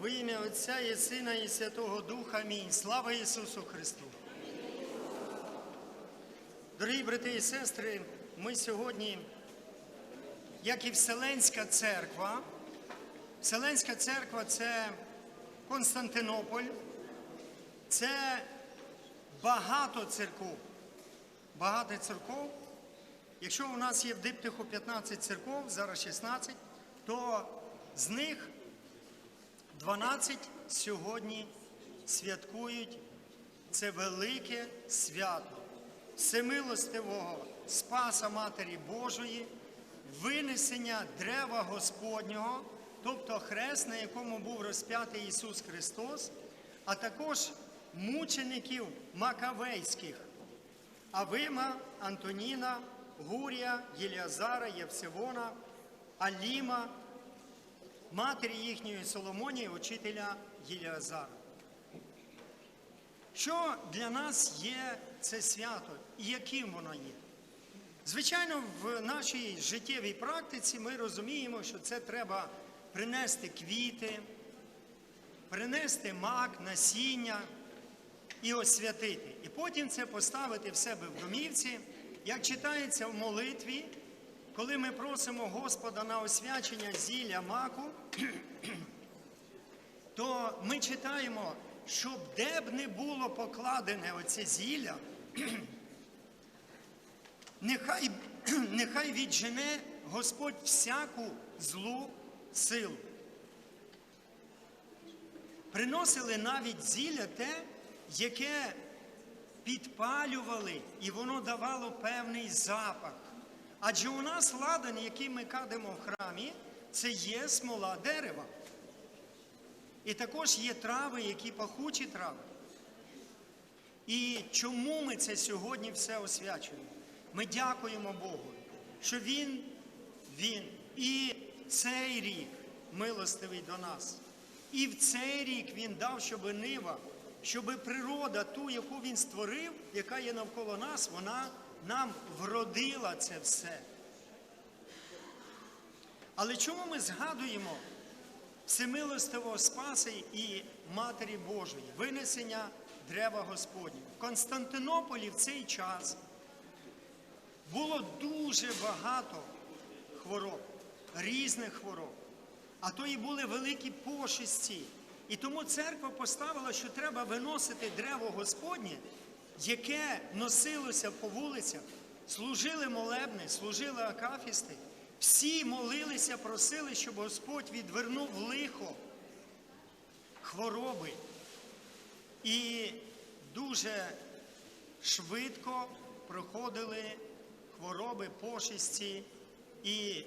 Во ім'я Отця і Сина і Святого Духа. Амінь. Слава Ісусу Христу! Дорогі брати і сестри, ми сьогодні, як і Вселенська церква, Вселенська церква це Константинополь, це багато церков. Багато церков. Якщо у нас є в диптиху 15 церков, зараз 16, то з них 12 сьогодні святкують це велике свято. Всемилостивого Спаса Матері Божої, винесення древа Господнього, тобто хрест, на якому був розп'ятий Ісус Христос, а також мучеників Макавейських. Авима, Антоніна, Гурія, Єліазара, Євсевона, Аліма, матері їхньої Соломонії, учителя Єліазара. Що для нас є це свято і яким воно є? Звичайно, в нашій життєвій практиці ми розуміємо, що це треба принести квіти, принести мак, насіння і освятити. І потім це поставити в себе в домівці, як читається в молитві, коли ми просимо Господа на освячення зілля маку, то ми читаємо, щоб де б не було покладене оце зілля, нехай, нехай віджене Господь всяку злу силу. Приносили навіть зілля те, яке підпалювали, і воно давало певний запах. Адже у нас ладан, який ми кадемо в храмі, це є смола дерева. І також є трави, які пахучі трави. І чому ми це сьогодні все освячуємо? Ми дякуємо Богу, що Він, Він і цей рік милостивий до нас. І в цей рік Він дав, щоб нива, щоб природа, ту, яку Він створив, яка є навколо нас, вона нам вродила це все. Але чому ми згадуємо всемилостивого Спаси і Матері Божої, винесення древа Господнього? В Константинополі в цей час було дуже багато хвороб, різних хвороб, а то і були великі пошесті. І тому церква поставила, що треба виносити древо Господнє, яке носилося по вулицях, служили молебни, служили акафісти. Всі молилися, просили, щоб Господь відвернув лихо, хвороби. І дуже швидко проходили хвороби, пошесті, і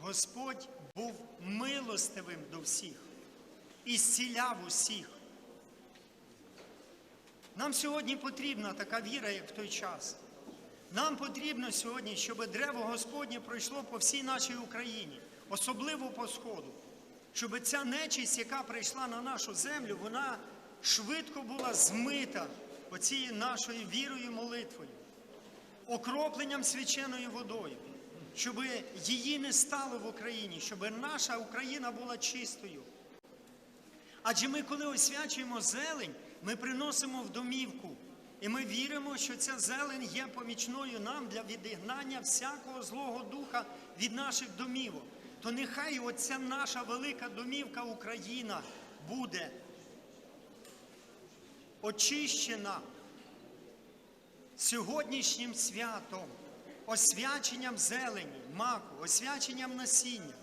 Господь був милостивим до всіх і зціляв усіх. Нам сьогодні потрібна така віра, як в той час. Нам потрібно сьогодні, щоб древо Господнє пройшло по всій нашій Україні, особливо по Сходу, щоб ця нечисть, яка прийшла на нашу землю, вона швидко була змита оцією нашою вірою і молитвою, окропленням свяченою водою, щоб її не стало в Україні, щоб наша Україна була чистою. Адже ми, коли освячуємо зелень, ми приносимо в домівку. І ми віримо, що ця зелень є помічною нам для відігнання всякого злого духа від наших домівок. То нехай оця наша велика домівка Україна буде очищена сьогоднішнім святом, освяченням зелені, маку, освяченням насіння,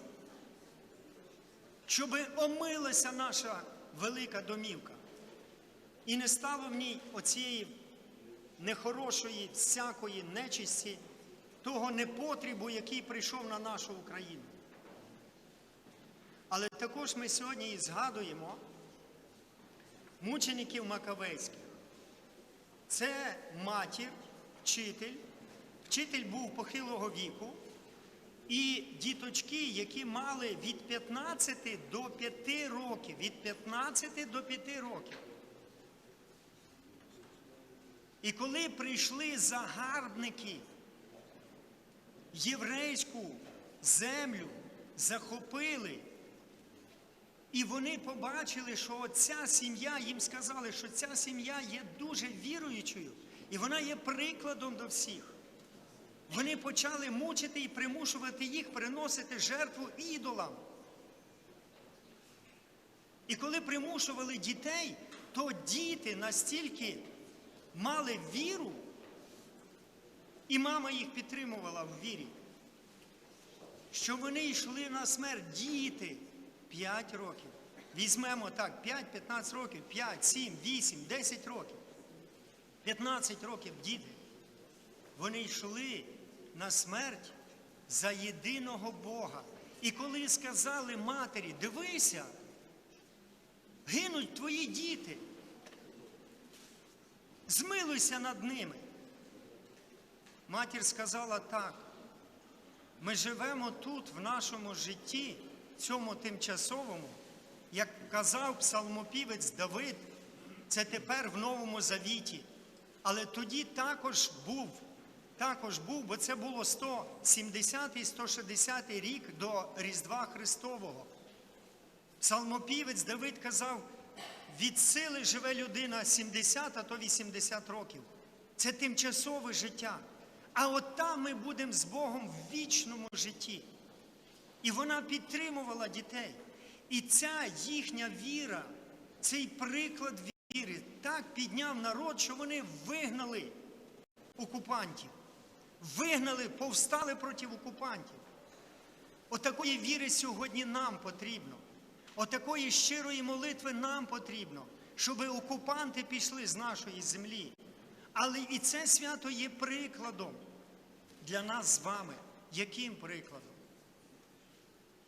щоб омилася наша велика домівка. І не стало в ній оцієї нехорошої всякої нечисті, того непотрібу, який прийшов на нашу Україну. Але також ми сьогодні і згадуємо мучеників Макавейських. Це матір, вчитель. Вчитель був похилого віку, і діточки, які мали від 15 до 5 років, від 15 до 5 років. І коли прийшли загарбники, єврейську землю захопили, І вони побачили, що ця сім'я, їм сказали, що ця сім'я є дуже віруючою, і вона є прикладом до всіх. Вони почали мучити і примушувати їх приносити жертву ідолам. І коли примушували дітей, то діти настільки мали віру, і мама їх підтримувала в вірі, що вони йшли на смерть діти 5 років. Візьмемо так, 5-15 років, 5, 7, 8, 10 років. 15 років діти. Вони йшли на смерть за єдиного Бога. І коли сказали матері, дивися, гинуть твої діти, змилуйся над ними. Матір сказала так, ми живемо тут, в нашому житті, цьому тимчасовому, як казав псалмопівець Давид, це тепер в Новому Завіті. Але тоді також був, також був, бо це було 170-160 рік до Різдва Христового. Псалмопівець Давид казав, від сили живе людина 70, а то 80 років. Це тимчасове життя. А от там ми будемо з Богом в вічному житті. І вона підтримувала дітей. І ця їхня віра, цей приклад віри, так підняв народ, що вони вигнали окупантів, вигнали, повстали проти окупантів. Отакої віри сьогодні нам потрібно. Отакої щирої молитви нам потрібно, щоб окупанти пішли з нашої землі. Але і це свято є прикладом для нас з вами. Яким прикладом?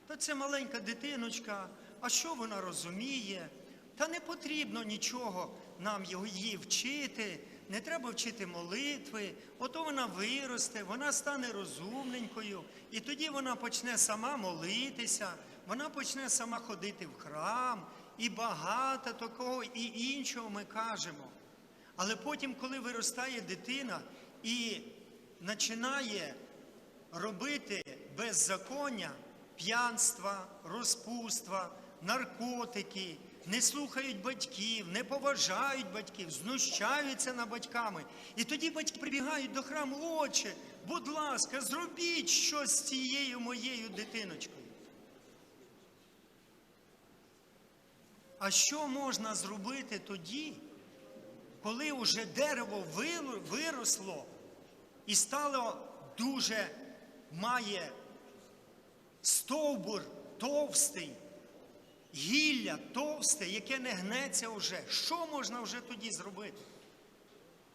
Та це маленька дитиночка, а що вона розуміє? Та не потрібно нічого нам її вчити, не треба вчити молитви, ото вона виросте, вона стане розумненькою, і тоді вона почне сама молитися, вона почне сама ходити в храм, і багато такого і іншого ми кажемо. Але потім, коли виростає дитина і починає робити беззаконня, п'янства, розпуства, наркотики, не слухають батьків, не поважають батьків, знущаються над батьками. І тоді батьки прибігають до храму, отче, будь ласка, зробіть щось з цією моєю дитиночкою. А що можна зробити тоді, коли вже дерево виросло і стало дуже має стовбур товстий, гілля товсте, яке не гнеться вже. Що можна вже тоді зробити?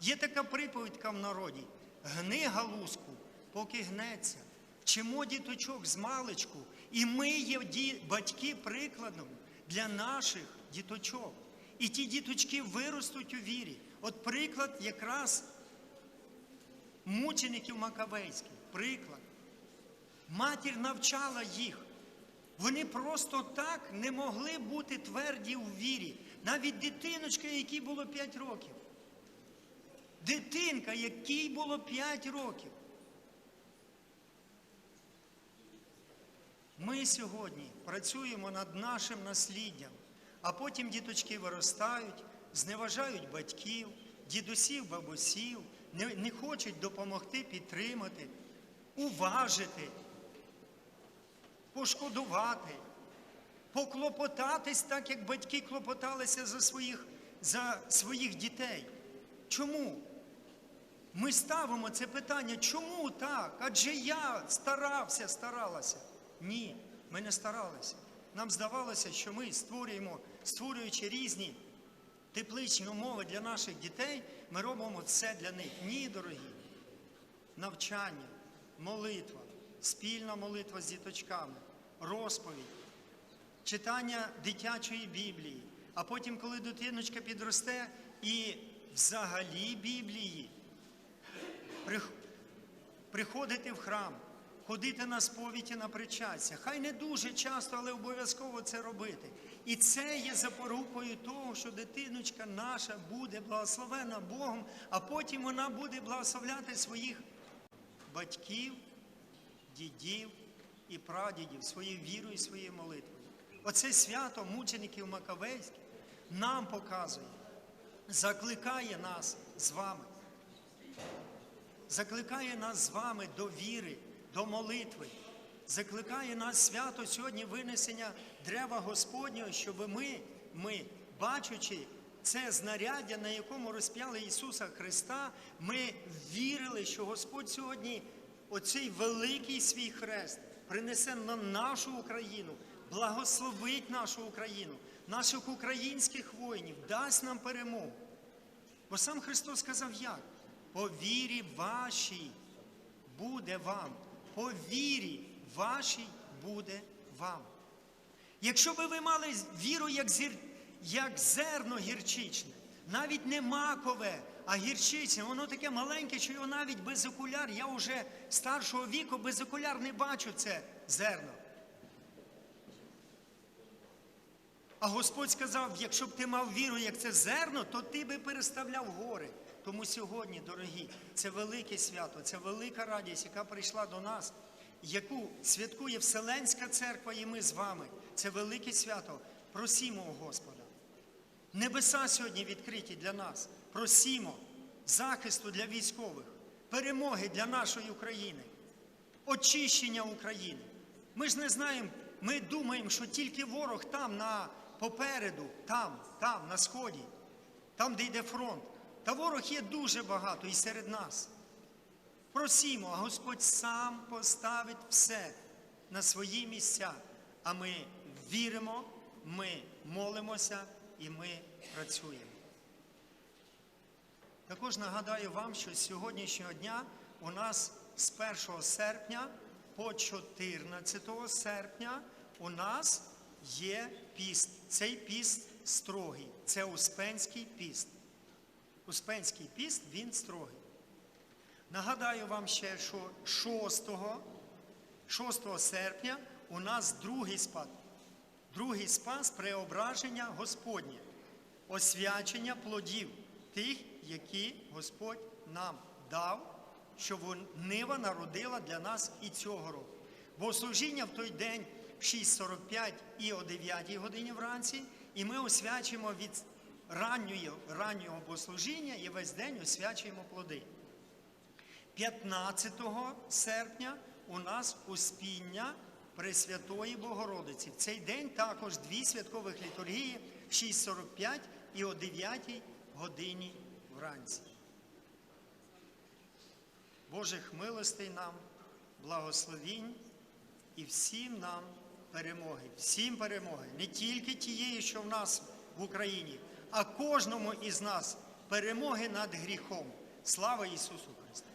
Є така приповідка в народі: гни галузку, поки гнеться. Вчимо діточок з маличку, і ми є батьки прикладом для наших діточок. І ті діточки виростуть у вірі. От приклад якраз мучеників Макавейських. Приклад. Матір навчала їх. Вони просто так не могли бути тверді у вірі. Навіть дитиночка, якій було 5 років. Дитинка, якій було 5 років. Ми сьогодні працюємо над нашим насліддям, а потім діточки виростають, зневажають батьків, дідусів, бабусів, не, не хочуть допомогти підтримати, уважити, пошкодувати, поклопотатись так, як батьки клопоталися за своїх, за своїх дітей. Чому? Ми ставимо це питання, чому так? Адже я старався, старалася. Ні, ми не старалися. Нам здавалося, що ми створюємо, створюючи різні тепличні умови для наших дітей, ми робимо все для них. Ні, дорогі. Навчання, молитва, спільна молитва з діточками, розповідь, читання дитячої Біблії. А потім, коли дитиночка підросте, і взагалі Біблії, приходити в храм, ходити на сповіді на причастя. Хай не дуже часто, але обов'язково це робити. І це є запорукою того, що дитиночка наша буде благословена Богом, а потім вона буде благословляти своїх батьків, дідів і прадідів своєю вірою і своєю молитвою. оце свято мучеників Макавейських нам показує, закликає нас з вами. Закликає нас з вами до віри, до молитви. Закликає нас свято сьогодні винесення древа Господнього, щоб ми, ми, бачачи це знаряддя, на якому розп'яли Ісуса Христа, ми вірили, що Господь сьогодні оцей великий свій хрест принесе на нашу Україну, благословить нашу Україну, наших українських воїнів, дасть нам перемогу. Бо сам Христос сказав як? По вірі вашій буде вам. По вірі вашій буде вам. Якщо би ви мали віру, як, зір, як зерно гірчичне, навіть не макове, а гірчичне, воно таке маленьке, що його навіть без окуляр, я вже старшого віку без окуляр не бачу це зерно. А Господь сказав, якщо б ти мав віру, як це зерно, то ти би переставляв гори. Тому сьогодні, дорогі, це велике свято, це велика радість, яка прийшла до нас, яку святкує Вселенська церква і ми з вами. Це велике свято. Просімо у Господа. Небеса сьогодні відкриті для нас. Просімо захисту для військових, перемоги для нашої України, очищення України. Ми ж не знаємо, ми думаємо, що тільки ворог там на попереду, там, там, на сході, там, де йде фронт. Та ворог є дуже багато і серед нас. Просімо, а Господь сам поставить все на свої місця. А ми віримо, ми молимося і ми працюємо. Також нагадаю вам, що з сьогоднішнього дня у нас з 1 серпня по 14 серпня у нас є піст. Цей піст строгий. Це Успенський піст. Успенський піст, він строгий. Нагадаю вам ще, що 6, 6 серпня у нас другий спад. Другий спас преображення Господнє, освячення плодів тих, які Господь нам дав, щоб нива народила для нас і цього року. Богослужіння в той день в 6.45 і о 9 годині вранці, і ми освячуємо від раннього, раннього богослужіння і весь день освячуємо плоди. 15 серпня у нас успіння Пресвятої Богородиці. В цей день також дві святкових літургії в 6.45 і о 9 годині вранці. Божих милостей нам, благословінь і всім нам перемоги. Всім перемоги. Не тільки тієї, що в нас в Україні, а кожному із нас перемоги над гріхом. Слава Ісусу Христу!